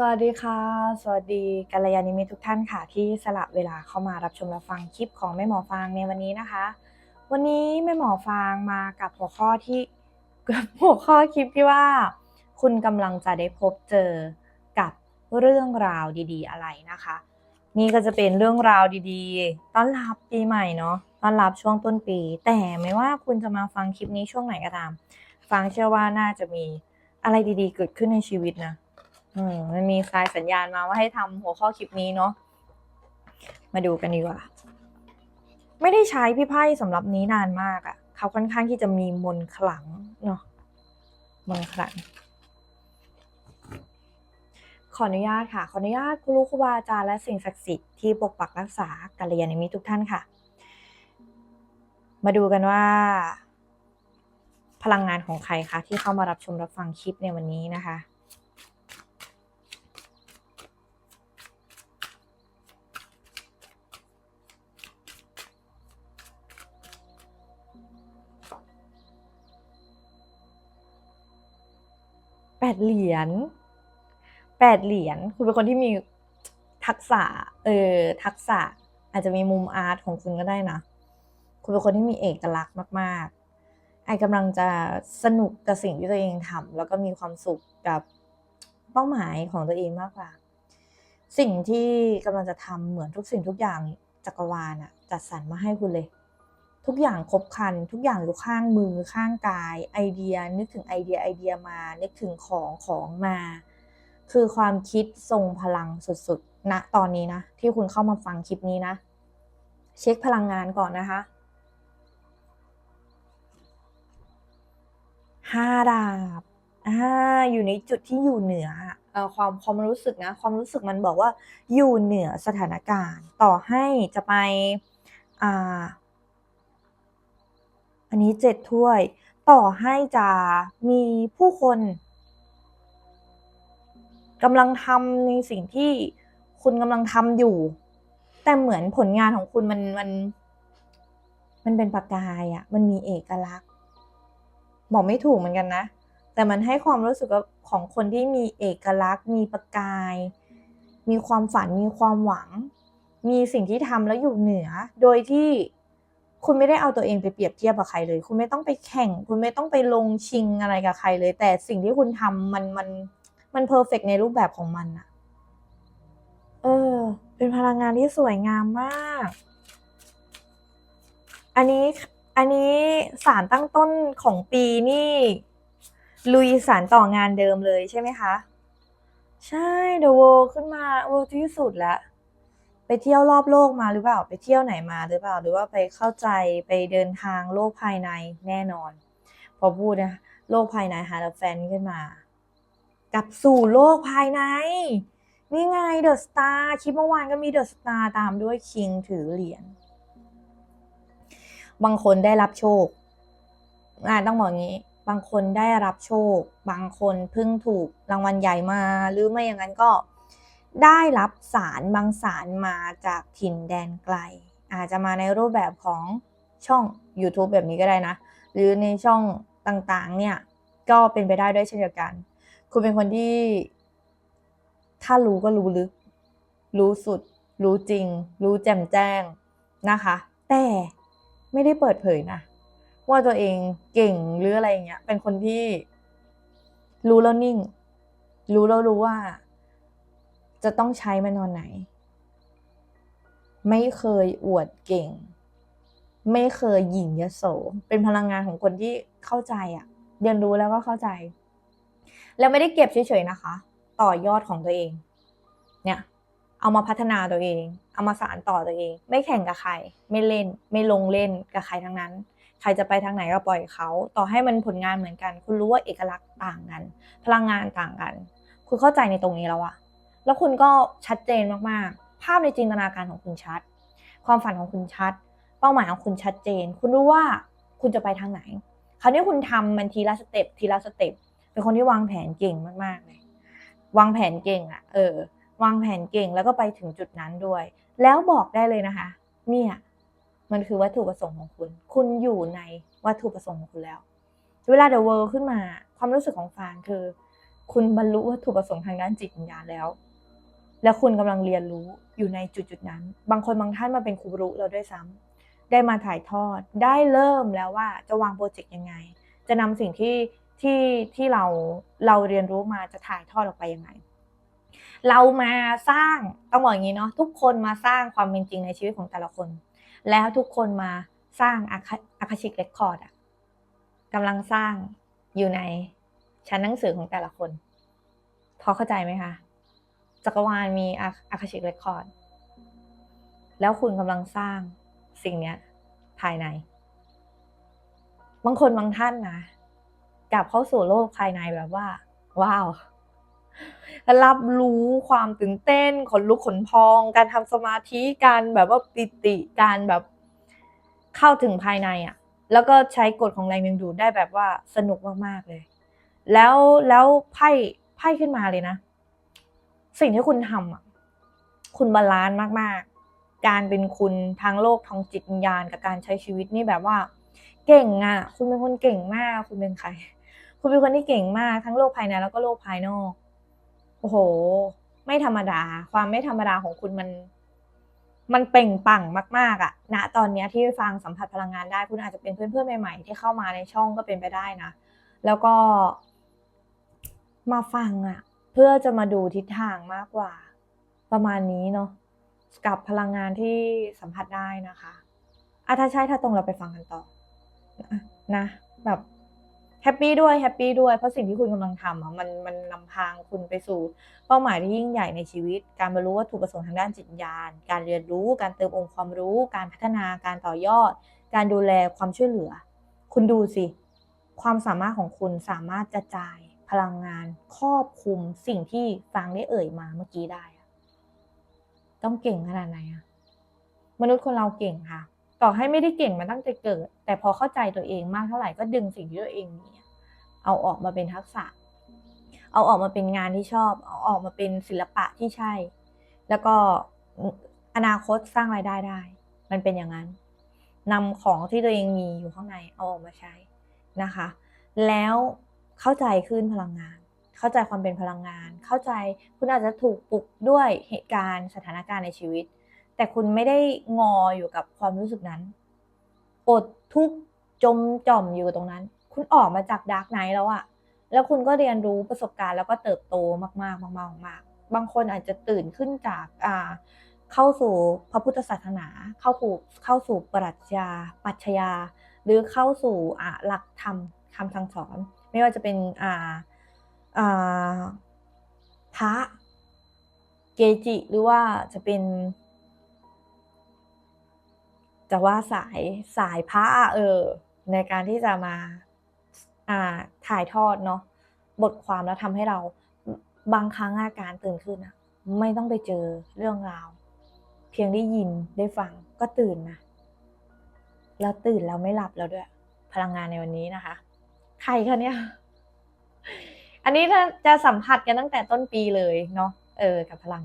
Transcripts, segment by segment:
สวัสดีค่ะ สวัสดีกัลยาณิมิตรทุกท่านค่ะ ที่สละเวลาเข้ามารับชมรับฟังคลิปของแม่หมอฟางในวันนี้นะคะ วันนี้แม่หมอฟางมากับหัวข้อที่หัวข้อคลิปที่ว่า คุณกำลังจะได้พบเจอกับเรื่องราวดีๆอะไรนะคะ นี่ก็จะเป็นเรื่องราวดีๆ ต้อนรับปีใหม่เนาะต้อนรับช่วงต้นปี แต่ไม่ว่าคุณจะมาฟังคลิปนี้ช่วงไหนก็ตาม ฟังเชื่อว่าน่าจะมีอะไรดีๆ เกิดขึ้นในชีวิตนะ อืมมันมีสายสัญญาณมาว่าให้ทำหัวข้อคลิปนี้เนาะมาดูกันดีกว่า ไม่ได้ใช้พี่ไพ่สำหรับนี้นานมากอะ่ะ เขาค่อนข้างที่จะมีมนขลังเนาะมนขลัง ขออนุญาตค่ะ ขออนุญาตครูครูบาอาจารย์และสิ่งศักดิ์สิทธิ์ที่ปกปักรักษากัลยาณมิตรทุกท่านค่ะ มาดูกันว่า พลังงานของใครคะที่เข้ามารับชมรับฟังคลิปในวันนี้นะคะ ดเหรียญแปดเหรียญคุณเป็นคนที่มีทักษะ เออ ทักษะ อาจจะมีมุมอาร์ตของคุณก็ได้นะ คุณเป็นคนที่มีเอกลักษณ์มาก ๆ ไอกำลังจะสนุกกับสิ่งที่ตัวเองทำแล้วก็มีความสุขกับเป้าหมายของตัวเองมากกว่า สิ่งที่กำลังจะทำเหมือนทุกสิ่งทุกอย่างจักรวาลอะจัดสรรมาให้คุณเลย ทุกอย่างครบคัน ทุกอย่างอยู่ข้างมือข้างกาย ไอเดีย นึกถึงไอเดียไอเดียมา นึกถึงของของมา คือความคิดทรงพลังสุดๆณนะตอนนี้นะ ที่คุณเข้ามาฟังคลิปนี้นะ เช็คพลังงานก่อนนะคะห้าดาบอ่าอยู่ในจุดที่อยู่เหนืออความความรู้สึกนะ ความรู้สึกมันบอกว่าอยู่เหนือสถานการณ์ ต่อให้จะไปอ่า อันนี้เจ็ดถ้วย ต่อให้จะมีผู้คนกำลังทำในสิ่งที่คุณกำลังทำอยู่ แต่เหมือนผลงานของคุณมันมัน มันเป็นประกายอะ่ะมันมีเอกลักษณ์บอกไม่ถูกเหมือนกันนะ แต่มันให้ความรู้สึกของคนที่มีเอกลักษณ์ มีประกาย มีความฝันมีความหวัง มีสิ่งที่ทำแล้วอยู่เหนือ โดยที่ คุณไม่ได้เอาตัวเองไปเปรียบเทียบกับใครเลย คุณไม่ต้องไปแข่ง คุณไม่ต้องไปลงชิงอะไรกับใครเลย แต่สิ่งที่คุณทำมันมันมันเพอร์เฟกในรูปแบบของมันอะเออ เป็นพลังงานที่สวยงามมาก อันนี้อันนี้สารตั้งต้นของปีนี่ ลุยสารต่องานเดิมเลยใช่ไหมคะ ใช่ The World ขึ้นมา World ที่สุดแล้ว ไปเที่ยวรอบโลกมาหรือเปล่า ไปเที่ยวไหนมาหรือเปล่า หรือว่าไปเข้าใจไปเดินทางโลกภายในแน่นอน พอพูดนะโลกภายในหาแฟนขึ้นมา กลับสู่โลกภายใน นี่ไงเดอะสตาร์คลิปเมื่อวานก็มีเดอะสตาร์ตามด้วยคิงถือเหรียญบางคนได้รับโชคอ่าต้องบอกงี้ บางคนได้รับโชค บางคนเพิ่งถูกรางวัลใหญ่มา หรือไม่อย่างนั้นก็ ได้รับสารบางสารมาจากถิ่นแดนไกล อาจจะมาในรูปแบบของช่อง YouTube แบบนี้ก็ได้นะ หรือในช่องต่างๆ เนี่ย ก็เป็นไปได้ด้วยเช่นเดียวกัน คุณเป็นคนที่ ถ้ารู้ก็รู้ลึก รู้สุด รู้จริง รู้แจ่มแจ้งนะคะ แต่ไม่ได้เปิดเผยนะ ว่าตัวเองเก่งหรืออะไรเงี้ย เป็นคนที่รู้แล้วนิ่ง รู้แล้วรู้ว่า จะต้องใช้มันตอนไหน ไม่เคยอวดเก่ง ไม่เคยหยิ่งยโส เป็นพลังงานของคนที่เข้าใจอะเรียนรู้แล้วก็เข้าใจ แล้วไม่ได้เก็บเฉยๆนะคะ ต่อยอดของตัวเอง เนี่ย เอามาพัฒนาตัวเอง เอามาสานต่อตัวเอง ไม่แข่งกับใคร ไม่เล่น ไม่ลงเล่นกับใครทั้งนั้นใครจะไปทางไหนก็ปล่อยเขา ต่อให้มันผลงานเหมือนกัน คุณรู้ว่าเอกลักษณ์ต่างกัน พลังงานต่างกัน คุณเข้าใจในตรงนี้แล้วอะ แล้วคุณก็ชัดเจนมากๆ ภาพในจินตนาการของคุณชัด ความฝันของคุณชัด เป้าหมายของคุณชัดเจน คุณรู้ว่าคุณจะไปทางไหน คราวนี้คุณทำมันทีละสเต็ปทีละสเต็ปเป็นคนที่วางแผนเก่งมากๆเลยวางแผนเก่งอะเออ วางแผนเก่งแล้วก็ไปถึงจุดนั้นด้วย แล้วบอกได้เลยนะคะ เนี่ย มันคือวัตถุประสงค์ของคุณ คุณอยู่ในวัตถุประสงค์ของคุณแล้ว เวลา The World ขึ้นมา ความรู้สึกของฟางคือ คุณบรรลุวัตถุประสงค์ทางด้านจิตวิญญาณแล้ว แล้วคุณกำลังเรียนรู้อยู่ในจุดจุดๆนั้น บางคนบางท่านมาเป็นครูรู้แล้วด้วยซ้ำได้มาถ่ายทอด ได้เริ่มแล้วว่าจะวางโปรเจกต์ยังไง จะนำสิ่งที่ที่ที่เราเราเรียนรู้มาจะถ่ายทอดออกไปยังไง เรามาสร้างต้องบอกอย่างนี้เนาะทุกคนมาสร้างความเป็นจริงในชีวิตของแต่ละคน แล้วทุกคนมาสร้างอาคาชิกเรคคอร์ดอะกำลังสร้างอยู่ในชั้นหนังสือของแต่ละคน พอเข้าใจไหมคะ จักรวาลมีอาคาชิกเรคคอร์ดแล้วคุณกำลังสร้างสิ่งเนี้ยภายใน บางคนบางท่านนะกลับเข้าสู่โลกภายในแบบว่า ว้าว รับรู้ความตื่นเต้น ขนลุกขนพอง การทำสมาธิการแบบว่าปิติการแบบเข้าถึงภายในอะ่ะ แล้วก็ใช้กฎของแรงดึงดูดได้แบบว่าสนุกมากๆเลย แล้วแล้วไพ่ไพ่ขึ้นมาเลยนะ สิ่งที่คุณทำอะคุณบาลานซ์มากๆ การเป็นคุณทางโลกทางจิตวิญญาณกับการใช้ชีวิตนี่แบบว่า เก่งอะ คุณเป็นคนเก่งมาก คุณเป็นใคร คุณเป็นคนที่เก่งมากทั้งโลกภายในแล้วก็โลกภายนอก โอ้โห ไม่ธรรมดา ความไม่ธรรมดาของคุณมัน มันเป่งปังมาก ๆอะณ ตอนนี้ที่ฟังสัมผัสพลังงานได้ คุณอาจจะเป็นเพื่อนๆใหม่ๆ ที่เข้ามาในช่องก็เป็นไปได้นะ แล้วก็มาฟังอะ เพื่อจะมาดูทิศทางมากกว่า ประมาณนี้เนาะกับพลังงานที่สัมผัสได้นะคะอะถ้าใช่ถ้าตรงเราไปฟังกันต่อนะแบบแฮปปี้ด้วยแฮปปี้ด้วยเพราะสิ่งที่คุณกำลังทำอะมันมันนำพางคุณไปสู่ เป้าหมายที่ยิ่งใหญ่ในชีวิต การบรรลุวัตถุประสงค์ทางด้านจิตญาณการเรียนรู้ การเติมองค์ความรู้ การพัฒนาการต่อยอด การดูแลความช่วยเหลือ คุณดูสิ ความสามารถของคุณสามารถจะจ่าย พลังงานครอบคลุมสิ่งที่ฟังได้เอ่ยมาเมื่อกี้ได้ ต้องเก่งขนาดไหนอะมนุษย์คนเราเก่งค่ะ ต่อให้ไม่ได้เก่งมาตั้งแต่เกิด แต่พอเข้าใจตัวเองมากเท่าไหร่ก็ดึงสิ่งที่ตัวเองมีเอาออกมาเป็นทักษะ เอาออกมาเป็นงานที่ชอบ เอาออกมาเป็นศิลปะที่ใช่ แล้วก็อนาคตสร้างรายได้ได้ มันเป็นอย่างนั้นนำของที่ตัวเองมีอยู่ข้างในเอาออกมาใช้นะคะ แล้ว เข้าใจขึ้นพลังงาน เข้าใจความเป็นพลังงาน เข้าใจคุณอาจจะถูกปลุกด้วยเหตุการณ์สถานการณ์ในชีวิต แต่คุณไม่ได้งออยู่กับความรู้สึกนั้น อดทุกจมจ่อมอยู่ตรงนั้น คุณออกมาจากดาร์กไนท์แล้วอะแล้วคุณก็เรียนรู้ประสบการณ์แล้วก็เติบโตมากๆมากๆมากบางคนอาจจะตื่นขึ้นจากอ่าเข้าสู่พระพุทธศาสนา เข้าสู่เข้าสู่ปรัชญาปรัชญาหรือเข้าสู่อ่าหลักธรรมคำสั่งสอน ไม่ว่าจะเป็นอ่าอ่าพระเกจิหรือว่าจะเป็นจะว่าสายสายพระเออในการที่จะมาอ่าถ่ายทอดเนาะบทความแล้วทำให้เราบางครั้งอาการตื่นขึ้นอะไม่ต้องไปเจอเรื่องราว เพียงได้ยินได้ฟังก็ตื่นนะแล้วตื่นแล้วไม่หลับแล้วด้วย พลังงานในวันนี้นะคะ ใครคะเนี่ย อันนี้จะสัมผัสกันตั้งแต่ต้นปีเลยเนาะเออกับพลัง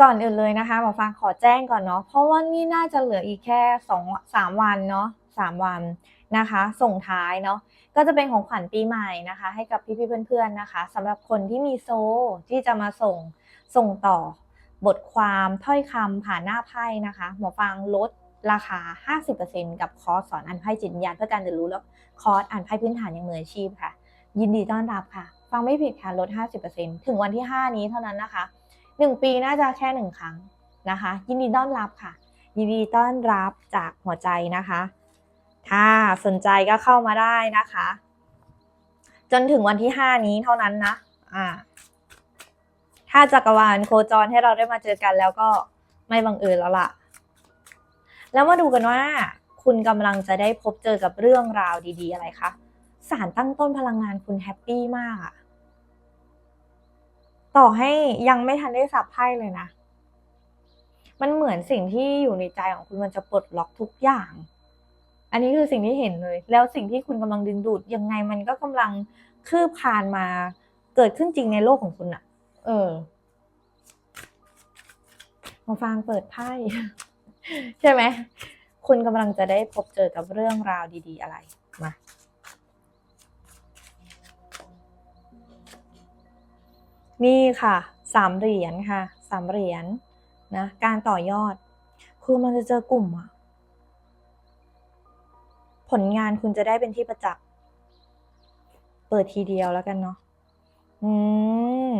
ก่อนอื่นเลยนะคะหมอฟังขอแจ้งก่อนเนาะเพราะว่านี่น่าจะเหลืออีกแค่สองสามวันเนาะสามวันนะคะ ส่งท้ายเนาะก็จะเป็นของขวัญปีใหม่นะคะ ให้กับพี่ๆเพื่อนๆนะคะสำหรับคนที่มีโซที่จะมาส่งส่งต่อบทความถ้อยคำผ่านหน้าไพ่นะคะ หมอฟังลด ราคา 50%กับคอร์สสอนอ่านไพ่จิตวิญญาณเพื่อการเรียนรู้แล้วคอร์สอ่านไพ่พื้นฐานอย่างมืออาชีพค่ะ ยินดีต้อนรับค่ะ ฟังไม่ผิดค่ะลด 50%ถึงวันที่ 5 นี้เท่านั้นนะคะ 1 ปีน่าจะแค่ 1 ครั้งนะคะ ยินดีต้อนรับค่ะ ยินดีต้อนรับจากหัวใจนะคะ ถ้าสนใจก็เข้ามาได้นะคะ จนถึงวันที่ 5 นี้เท่านั้นนะอ่าถ้าจักรวาลโคจรให้เราได้มาเจอกันแล้วก็ไม่บังเอิญแล้วล่ะ แล้วมาดูกันว่า คุณกำลังจะได้พบเจอกับเรื่องราวดี ๆ อะไรคะสารตั้งต้นพลังงานคุณแฮปปี้มากอะต่อให้ยังไม่ทันได้สับไพ่เลยนะ มันเหมือนสิ่งที่อยู่ในใจของคุณมันจะปลดล็อกทุกอย่าง อันนี้คือสิ่งที่เห็นเลย แล้วสิ่งที่คุณกำลังดึงดูดยังไงมันก็กำลังคืบคานมาเกิดขึ้นจริงในโลกของคุณอะเออมาฟังเปิดไพ่ ใช่ไหม คุณกำลังจะได้พบเจอกับเรื่องราวดี ๆ อะไร มา นี่ค่ะ สามเหรียญค่ะ สามเหรียญนะ การต่อยอด คือมันจะเจอกลุ่มอะผลงานคุณจะได้เป็นที่ประจักษ์ เปิดทีเดียวแล้วกันเนาะ อืม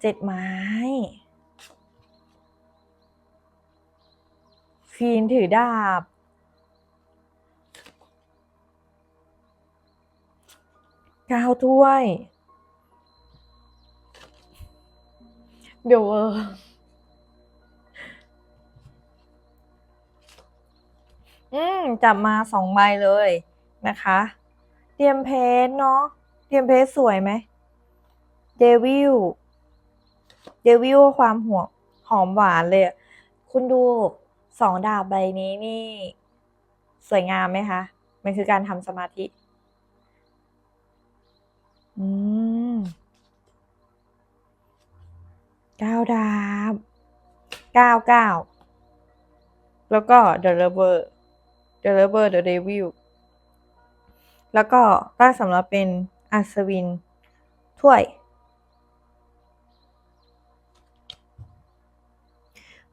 เจ็ดไม้ ฟีนถือดาบ กาวถ้วย เดี๋ยวเอออืมจับมาสองใบเลยนะคะ เตรียมเพจเนาะ เตรียมเพจสวยไหม เดวิล เดวิลความหัวหอมหวานเลย คุณดู สองดาบใบนี้นี่ สวยงามไหมคะ มันคือการทำสมาธิ อืมเก้าดาบเก้าเก้าแล้วก็ The Lover The Lover The Devil แล้วก็ตั้งสำหรับเป็นอัศวินถ้วย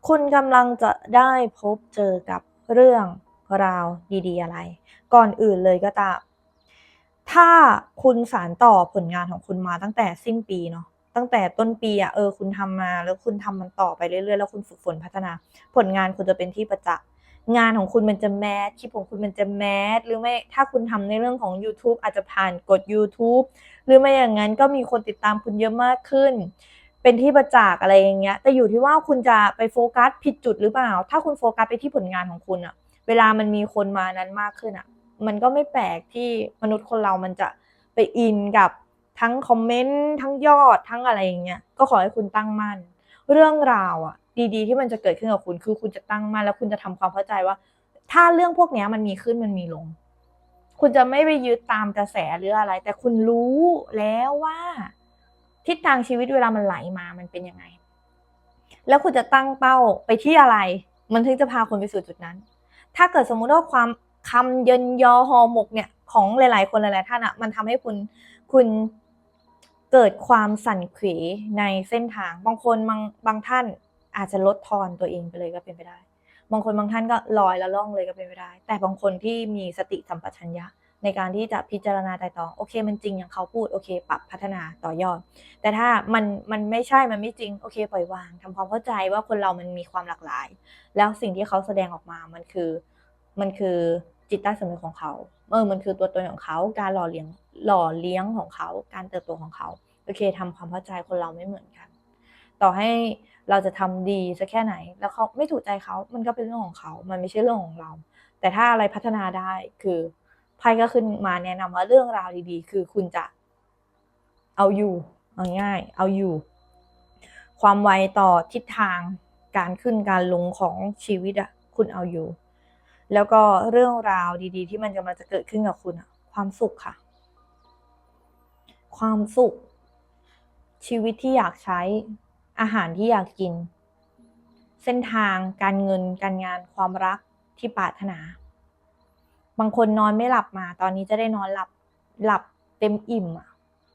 คุณกำลังจะได้พบเจอกับเรื่องราวดีๆอะไร ก่อนอื่นเลยก็ตาม ถ้าคุณสารต่อผลงานของคุณมาตั้งแต่สิ้นปีเนาะตั้งแต่ต้นปีอะเออคุณทำมาแล้วคุณทำมันต่อไปเรื่อยๆ แล้วคุณฝึกฝนพัฒนา ผลงานคุณจะเป็นที่ประจักษ์งานของคุณมันจะแมสคลิปของคุณมันจะแมสหรือไม่ถ้าคุณทำในเรื่องของ YouTube อาจจะผ่านกด YouTube หรือไม่อย่างนั้นก็มีคนติดตามคุณเยอะมากขึ้น เป็นที่ประจักษ์อะไรอย่างเงี้ย แต่อยู่ที่ว่าคุณจะไปโฟกัสผิดจุดหรือเปล่า ถ้าคุณโฟกัสไปที่ผลงานของคุณอะเวลามันมีคนมานั้นมากขึ้นอะมันก็ไม่แปลกที่มนุษย์คนเรามันจะไปอินกับทั้งคอมเมนต์ทั้งยอดทั้งอะไรอย่างเงี้ย ก็ขอให้คุณตั้งมั่น เรื่องราวอะดีๆ ที่มันจะเกิดขึ้นกับคุณคือคุณจะตั้งมั่นแล้วคุณจะทำความเข้าใจว่า ถ้าเรื่องพวกนี้มันมีขึ้นมันมีลง คุณจะไม่ไปยึดตามกระแสหรืออะไร แต่คุณรู้แล้วว่า ทิศทางชีวิตเวลามันไหลมามันเป็นยังไง แล้วคุณจะตั้งเป้าไปที่อะไร มันถึงจะพาคุณไปสู่จุดนั้น ถ้าเกิดสมมุติว่าความคำเยินยอหอหมกเนี่ยของหลาย ๆ คนหลาย ๆ ท่านอะมันทำให้คุณคุณเกิดความสั่นเขวในเส้นทาง บางคนบางบางท่านอาจจะลดทอนตัวเองไปเลยก็เป็นไปได้ บางคนบางท่านก็ลอยแล้วล่องเลยก็เป็นไปได้ แต่บางคนที่มีสติสัมปชัญญะ ในการที่จะพิจารณาไต่ตองโอเค มันจริงอย่างเขาพูดโอเค ปรับพัฒนาต่อยอด แต่ถ้ามันมันไม่ใช่มันไม่จริงโอเค ปล่อยวางทำความเข้าใจว่าคนเรามันมีความหลากหลาย แล้วสิ่งที่เขาแสดงออกมามันคือมันคือจิตใต้สำนึกของเขาเออมันคือตัวตนของเขา การหล่อเลี้ยงหล่อเลี้ยงของเขา การเติบโตของเขาโอเคทำความเข้าใจคนเราไม่เหมือนกัน ต่อให้เราจะทำดีสักแค่ไหน แล้วเขาไม่ถูกใจเขา มันก็เป็นเรื่องของเขา มันไม่ใช่เรื่องของเรา แต่ถ้าอะไรพัฒนาได้คือ ไพ่ก็ขึ้นมาแนะนำว่าเรื่องราวดีๆ คือคุณจะเอาอยู่เอาง่าย เอาอยู่ ความไวต่อทิศทางการขึ้นการลงของชีวิตอะคุณเอาอยู่ แล้วก็เรื่องราวดีๆ ที่มันกำลังจะเกิดขึ้นกับคุณอะความสุขค่ะ ความสุข ชีวิตที่อยากใช้อาหารที่อยากกิน เส้นทางการเงินการงานความรักที่ปรารถนา บางคนนอนไม่หลับมา ตอนนี้จะได้นอนหลับหลับเต็มอิ่มอะ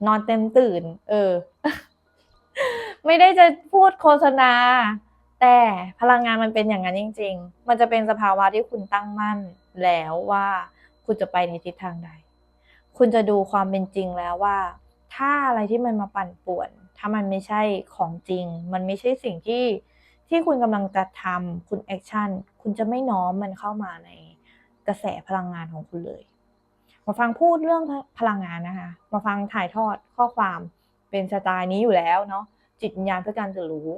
นอนเต็มตื่น เออ ไม่ได้จะพูดโฆษณา แต่พลังงานมันเป็นอย่างนั้นจริง ๆ มันจะเป็นสภาวะที่คุณตั้งมั่นแล้วว่า คุณจะไปในทิศทางใด คุณจะดูความเป็นจริงแล้วว่า ถ้าอะไรที่มันมาปั่นป่วน ถ้ามันไม่ใช่ของจริง มันไม่ใช่สิ่งที่ที่คุณกำลังจะทำคุณแอคชั่น คุณจะไม่น้อมมันเข้ามาใน กระแสพลังงานของคุณเลย มาฟังพูดเรื่องพลังงานนะคะ มาฟังถ่ายทอดข้อความเป็นสไตล์นี้อยู่แล้วเนาะจิตวิญญาณเพื่อการจะรู้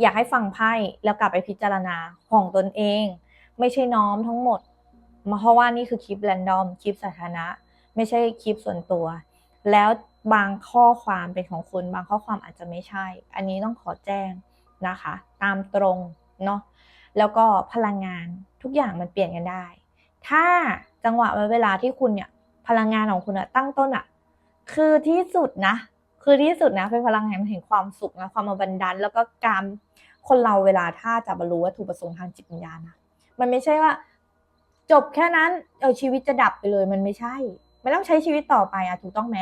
อยากให้ฟังไพ่แล้วกลับไปพิจารณาของตนเอง ไม่ใช่น้อมทั้งหมดมาเพราะว่านี่คือคลิปแรนดอมคลิปสาธารณะ ไม่ใช่คลิปส่วนตัว แล้วบางข้อความเป็นของคุณบางข้อความอาจจะไม่ใช่ อันนี้ต้องขอแจ้งนะคะ ตามตรงเนาะแล้วก็พลังงาน ทุกอย่างมันเปลี่ยนกันได้ ถ้าจังหวะเวลาที่คุณเนี่ย พลังงานของคุณอะตั้งต้นอะคือที่สุดนะ คือที่สุดนะเป็นพลังงานแห่งความสุขนะความอบันดัน แล้วก็การคนเราเวลาถ้าจะบรรลุวัตถุประสงค์ทางจิตวิญญาณนะมันไม่ใช่ว่า จบแค่นั้นเออชีวิตจะดับไปเลยมันไม่ใช่ไม่ต้องใช้ชีวิตต่อไปอะถูกต้องไหม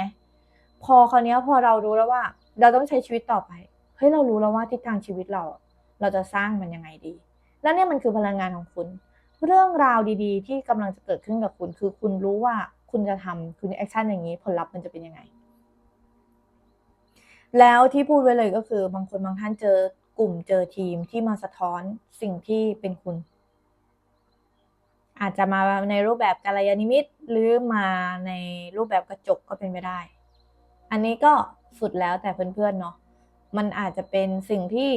พอคราวนี้พอเรารู้แล้วว่า เราต้องใช้ชีวิตต่อไปเฮ้ยเรารู้แล้วว่าทิศทางชีวิตเรา เราจะสร้างมันยังไงดี แล้วเนี่ยมันคือพลังงานของคุณ เรื่องราวดีๆ ที่กำลังจะเกิดขึ้นกับคุณ คือคุณรู้ว่าคุณจะทำคุณแอคชั่นอย่างนี้ ผลลัพธ์มันจะเป็นยังไง แล้วที่พูดไว้เลยก็คือบางคนบางท่านเจอกลุ่มเจอทีมที่มาสะท้อนสิ่งที่เป็นคุณ อาจจะมาในรูปแบบกาลยานิมิตหรือมาในรูปแบบกระจกก็เป็นไปได้ อันนี้ก็สุดแล้วแต่เพื่อนๆเนาะมันอาจจะเป็นสิ่งที่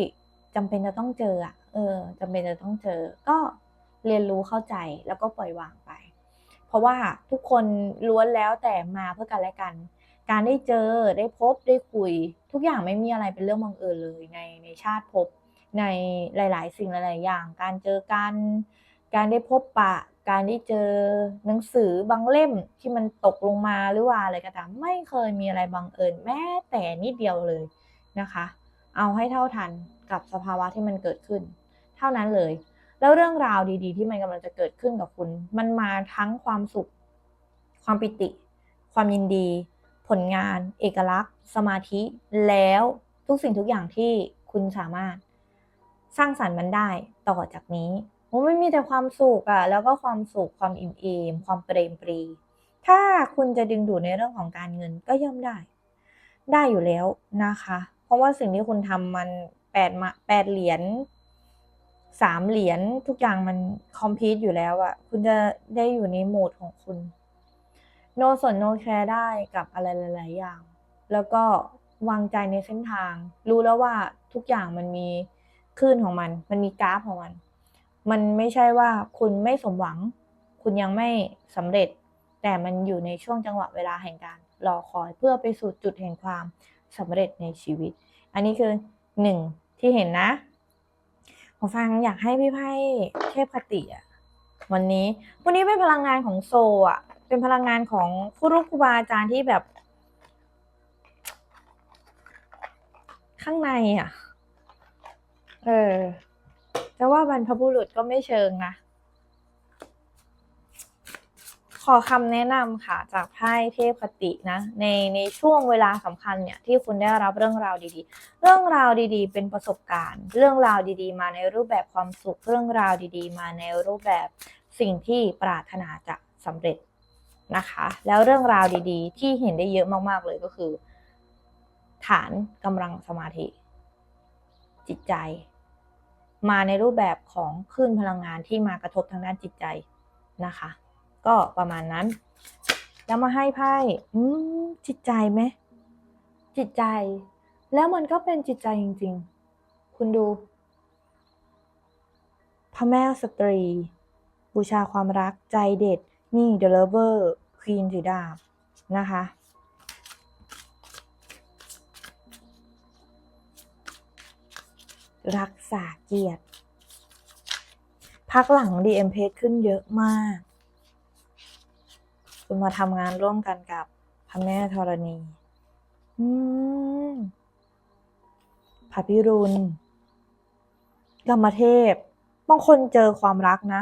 จำเป็นจะต้องเจออะเออจำเป็นจะต้องเจอ ก็ เรียนรู้เข้าใจแล้วก็ปล่อยวางไป เพราะว่าทุกคนล้วนแล้วแต่มาเพื่อกันและกัน การได้เจอได้พบได้คุย ทุกอย่างไม่มีอะไรเป็นเรื่องบังเอิญเลยในในชาติภพในหลาย ๆ สิ่งหลาย ๆ อย่าง การเจอกัน การได้พบปะ การได้เจอหนังสือบางเล่มที่มันตกลงมาหรือว่าอะไรก็ตามไม่เคยมีอะไรบังเอิญแม้แต่นิดเดียวเลยนะคะ เอาให้เท่าทันกับสภาวะที่มันเกิดขึ้น เท่านั้นเลย แล้วเรื่องราวดีๆ ที่มันกำลังจะเกิดขึ้นกับคุณ มันมาทั้งความสุข ความปิติ ความยินดี ผลงาน เอกลักษณ์ สมาธิ แล้วทุกสิ่งทุกอย่างที่คุณสามารถสร้างสรรค์มันได้ต่อจากนี้โอ้ไม่มีแต่ความสุขอะแล้วก็ความสุข ความอิ่มเอม ความเปรมปรี ถ้าคุณจะดึงดูดในเรื่องของการเงินก็ย่อมได้ ได้อยู่แล้วนะคะ เพราะว่าสิ่งที่คุณทำมันแปดมาแปดเหรียญ สามเหรียญทุกอย่างมันคอมพิวอยู่แล้วอะคุณจะได้อยู่ในโหมดของคุณโนสนโนแคร์ได้กับอะไรหลาย ๆ อย่าง แล้วก็วางใจในเส้นทาง รู้แล้วว่าทุกอย่างมันมีคลื่นของมัน มันมีกราฟของมัน มันไม่ใช่ว่าคุณไม่สมหวัง คุณยังไม่สำเร็จ แต่มันอยู่ในช่วงจังหวะเวลาแห่งการรอคอยเพื่อไปสู่จุดแห่งความสำเร็จในชีวิต อันนี้คือหนึ่งที่เห็นนะ ผมฟังอยากให้พี่ไพ่เทพคติอะวันนี้วันนี้เป็นพลังงานของโซอะเป็นพลังงานของผู้รู้ครูบาอาจารย์ที่แบบ ข้างในอะเออจะว่าบรรพบุรุษก็ไม่เชิงนะ ขอคำแนะนำค่ะจากไพ่เทพคตินะในในช่วงเวลาสำคัญเนี่ยที่คุณได้รับเรื่องราวดีๆ เรื่องราวดีๆ เป็นประสบการณ์ เรื่องราวดีๆ มาในรูปแบบความสุข เรื่องราวดีๆ มาในรูปแบบสิ่งที่ปรารถนาจะสำเร็จนะคะ แล้วเรื่องราวดีๆ ที่เห็นได้เยอะมากๆเลยก็คือ ฐานกำลังสมาธิ จิตใจ มาในรูปแบบของคลื่นพลังงานที่มากระทบทางด้านจิตใจนะคะ ก็ประมาณนั้น แล้วมาให้ไพ่อืมจิตใจไหม จิตใจ แล้วมันก็เป็นจิตใจจริง ๆ คุณดู พระแม่สตรี บูชาความรักใจเด็ด นี่ The Lover Queen สีดาบ นะคะรักษาเกียรติ พักหลัง DM p ขึ้นเยอะมาก คุณมาทำงานร่วมกันกับพระแม่ธรณี อืมพระพิรุณกรรมเทพ บางคนเจอความรักนะ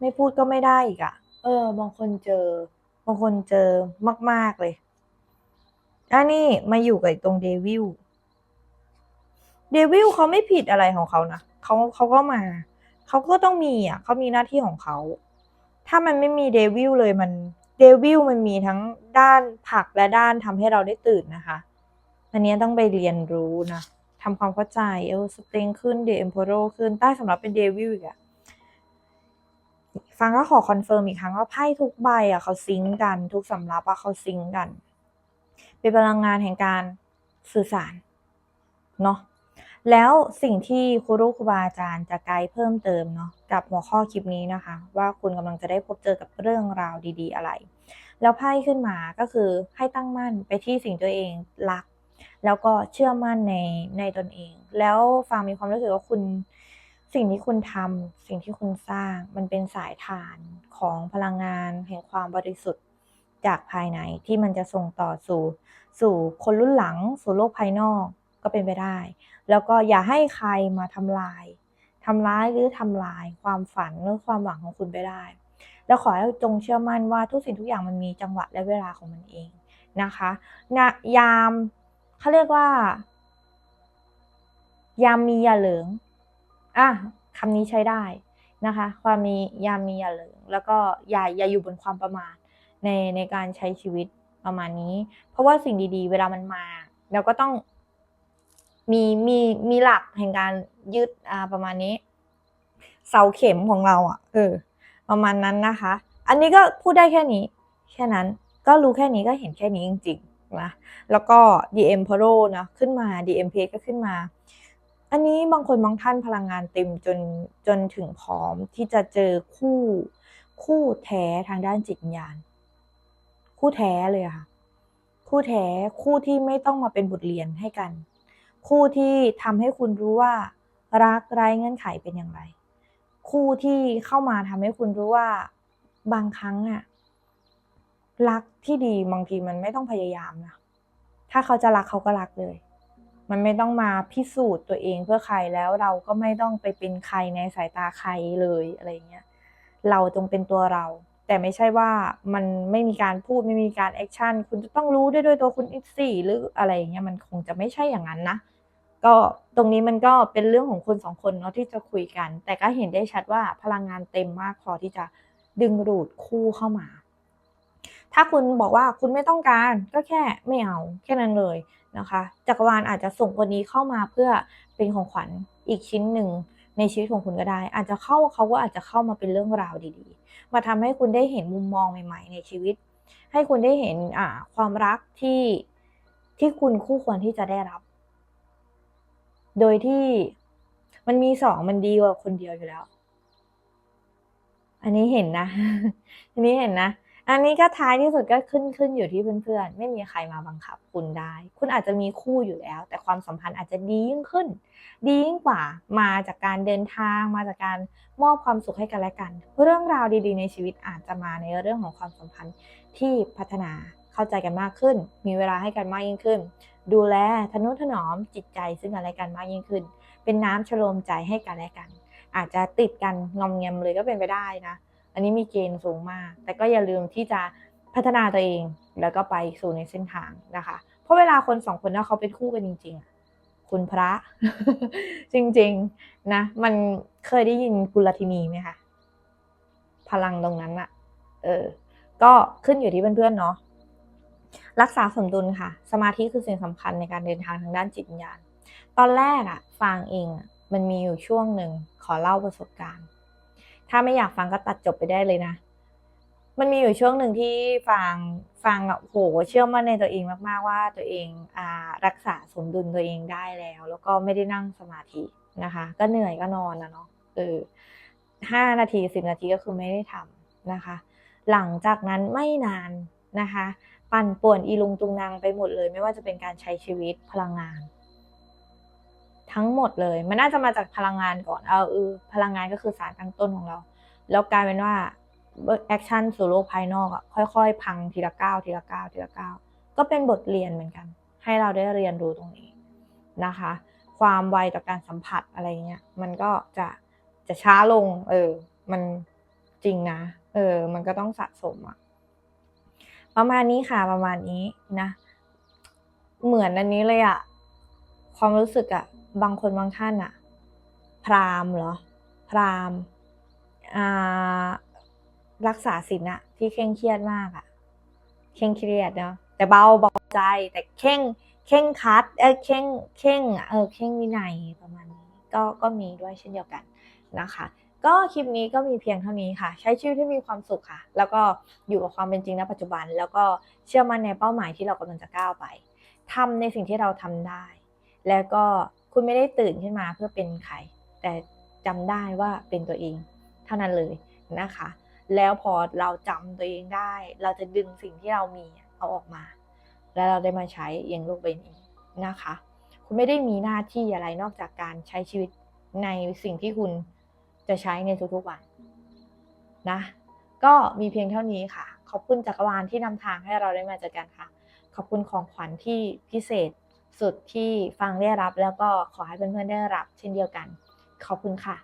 ไม่พูดก็ไม่ได้อีกอะ่ะ เออ บางคนเจอ บางคนเจอมาก ๆ เลยอันนี้มาอยู่กับตรงเดวิล เดวิลเขาไม่ผิดอะไรของเขานะเขาเขาก็มา เขาก็ต้องมีอะ เขามีหน้าที่ของเขา ถ้ามันไม่มีเดวิลเลยมันเดวิลมันมีทั้งด้านผักและด้านทำให้เราได้ตื่นนะคะ อันนี้ต้องไปเรียนรู้นะทำความเข้าใจเออสเตงขึ้นเดเอมโพโรขึ้นใต้สำหรับเป็นเดวิลอีกอะฟังก็ขอคอนเฟิร์มอีกครั้งว่าไพ่ทุกใบอะเขาซิงกัน ทุกสำรับอะเขาซิงกัน เป็นพลังงานแห่งการสื่อสาร เนาะ แล้วสิ่งที่ครูรูครูบาอาจารย์จะไกด์เพิ่มเติมเนาะกับหัวข้อคลิปนี้นะคะ ว่าคุณกำลังจะได้พบเจอกับเรื่องราวดี ๆ อะไร แล้วไพ่ขึ้นมาก็คือให้ตั้งมั่นไปที่สิ่งตัวเองรัก แล้วก็เชื่อมั่นในในตนเอง แล้วฟังมีความรู้สึกว่าคุณสิ่งที่คุณทำสิ่งที่คุณสร้างมันเป็นสายฐานของพลังงานแห่งความบริสุทธิ์จากภายในที่มันจะส่งต่อสู่ สู่คนรุ่นหลัง สู่โลกภายนอกก็เป็นไปได้ แล้วก็อย่าให้ใครมาทำลายทำร้ายหรือทำลายความฝันหรือความหวังของคุณไปได้ แล้วขอให้จงเชื่อมั่นว่าทุกสิ่งทุกอย่างมันมีจังหวะและเวลาของมันเองนะคะนะยามเขาเรียกว่า ยามมีอย่าเหลิงอะคำนี้ใช้ได้นะคะ ความมียามมีอย่าเหลิงแล้วก็อย่าอย่าอยู่บนความประมาทในในการใช้ชีวิตประมาณนี้ เพราะว่าสิ่งดีๆ เวลามันมา เราก็ต้อง มีมีมีหลักแห่งการยึดอ่าประมาณนี้ เสาเข็มของเราอะ เออ ประมาณนั้นนะคะ อันนี้ก็พูดได้แค่นี้ แค่นั้นก็รู้แค่นี้ก็เห็นแค่นี้จริงๆนะแล้วก็ DM Pro นะขึ้นมา DM p ก็ขึ้นมา อันนี้บางคนบางท่านพลังงานเต็มจนจนถึงพร้อมที่จะเจอคู่คู่แท้ทางด้านจิตวิญญาณ คู่แท้เลยค่ะ คู่แท้คู่ที่ไม่ต้องมาเป็นบทเรียนให้กัน คู่ที่ทำให้คุณรู้ว่า รักไร้เงื่อนไขเป็นอย่างไร คู่ที่เข้ามาทำให้คุณรู้ว่าบางครั้งอะรักที่ดีบางทีมันไม่ต้องพยายามนะถ้าเขาจะรักเขาก็รักเลย มันไม่ต้องมาพิสูจน์ตัวเองเพื่อใครแล้วเราก็ไม่ต้องไปเป็นใครในสายตาใครเลยอะไรเงี้ยเราจงเป็นตัวเรา แต่ไม่ใช่ว่ามันไม่มีการพูดไม่มีการแอคชั่นคุณจะต้องรู้ได้ด้วยตัวคุณอีกสี่หรืออะไรเงี้ยมันคงจะไม่ใช่อย่างนั้นนะ ก็ตรงนี้มันก็เป็นเรื่องของคนสองคนเนาะที่จะคุยกัน แต่ก็เห็นได้ชัดว่าพลังงานเต็มมากพอที่จะดึงดูดคู่เข้ามา ถ้าคุณบอกว่าคุณไม่ต้องการก็แค่ไม่เอาแค่นั้นเลยนะคะจักรวาลอาจจะส่งคนนี้เข้ามาเพื่อเป็นของขวัญอีกชิ้นหนึ่งในชีวิตของคุณก็ได้ อาจจะเข้าเขาก็อาจจะเข้ามาเป็นเรื่องราวดีๆ มาทำให้คุณได้เห็นมุมมองใหม่ ๆ ในชีวิต ให้คุณได้เห็นอ่าความรักที่ที่คุณคู่ควรที่จะได้รับ โดยที่มันมีสองมันดีกว่าคนเดียวอยู่แล้ว อันนี้เห็นนะ อันนี้เห็นนะ อันนี้ก็ท้ายที่สุดก็ขึ้นขึ้นอยู่ที่เพื่อนๆ ไม่มีใครมาบังคับคุณได้ คุณอาจจะมีคู่อยู่แล้ว แต่ความสัมพันธ์อาจจะดียิ่งขึ้น ดียิ่งกว่า มาจากการเดินทาง มาจากการมอบความสุขให้กันและกัน เรื่องราวดีๆ ในชีวิตอาจจะมาในเรื่องของความสัมพันธ์ที่พัฒนาเข้าใจกันมากขึ้น มีเวลาให้กันมากยิ่งขึ้น ดูแลทนุถนอมจิตใจซึ่งกันและกันมากยิ่งขึ้น เป็นน้ำชโลมใจให้กันและกัน อาจจะติดกันงอมแงมเลยก็เป็นไปได้นะ อันนี้มีเกณฑ์สูงมาก แต่ก็อย่าลืมที่จะพัฒนาตัวเองแล้วก็ไปสู่ในเส้นทางนะคะ เพราะเวลาคนสองคนนะเขาเป็นคู่กันจริง ๆ คุณพระ จริงๆนะ มันเคยได้ยินกุลทินีไหมคะพลังตรงนั้นอะเออ ก็ขึ้นอยู่ที่เพื่อนๆเนาะ รักษาสมดุลค่ะ สมาธิคือสิ่งสำคัญในการเดินทางทางด้านจิตวิญญาณ ตอนแรกอะฟังเองมันมีอยู่ช่วงหนึ่งขอเล่าประสบการณ์ ถ้าไม่อยากฟังก็ตัดจบไปได้เลยนะ มันมีอยู่ช่วงหนึ่งที่ฟังฟังอะโหเชื่อมั่นในตัวเองมาก ๆ ว่าตัวเองอ่ารักษาสมดุลตัวเองได้แล้ว แล้วก็ไม่ได้นั่งสมาธินะคะ ก็เหนื่อยก็นอนนะเนาะเออห้านาทีสิบนาทีก็คือไม่ได้ทำนะคะ หลังจากนั้นไม่นานนะคะ ปั่นป่วนอีลุงตุงนางไปหมดเลย ไม่ว่าจะเป็นการใช้ชีวิตพลังงาน ทั้งหมดเลย มันน่าจะมาจากพลังงานก่อนเอาเออพลังงานก็คือสารตั้งต้นของเรา แล้วกลายเป็นว่าแอคชั่นสู่โลกภายนอกอะค่อย ๆ พังทีละก้าวทีละก้าวทีละก้าวก็เป็นบทเรียนเหมือนกัน ให้เราได้เรียนรู้ตรงนี้นะคะ ความไวต่อการสัมผัสอะไรเงี้ยมันก็จะจะช้าลง เออ มันจริงนะ เออ มันก็ต้องสะสมอะ ประมาณนี้ค่ะประมาณนี้นะ เหมือนอันนี้เลยอะความรู้สึกอะบางคนบางท่านอะพรามเหรอ พรามณ์อ่ารักษาศีลอะที่เคร่งเครียดมากอะเคร่งเครียดเนาะแต่เบาเบาใจแต่เข่งเข่งคัดเออเข่งเข่งเออเข่งวินัยประมาณนี้ก็ก็มีด้วยเช่นเดียวกันนะคะ ก็คลิปนี้ก็มีเพียงเท่านี้ค่ะ ใช้ชีวิตที่มีความสุขค่ะ แล้วก็อยู่กับความเป็นจริงณปัจจุบัน แล้วก็เชื่อมั่นในเป้าหมายที่เรากำลังจะก้าวไปทำในสิ่งที่เราทำได้ แล้วก็คุณไม่ได้ตื่นขึ้นมาเพื่อเป็นใคร แต่จำได้ว่าเป็นตัวเอง เท่านั้นเลยนะคะ แล้วพอเราจำตัวเองได้ เราจะดึงสิ่งที่เรามีเอาออกมา แล้วเราได้มาใช้ยังโลกใบนี้นะคะ คุณไม่ได้มีหน้าที่อะไรนอกจากการใช้ชีวิตในสิ่งที่คุณ จะใช้ในทุกๆวันนะ ก็มีเพียงเท่านี้ค่ะ ขอบคุณจักรวาลที่นำทางให้เราได้มาเจอกันค่ะ ขอบคุณของขวัญที่พิเศษสุดที่ฟังได้รับ แล้วก็ขอให้เพื่อนๆได้รับ เช่นเดียวกัน ขอบคุณค่ะ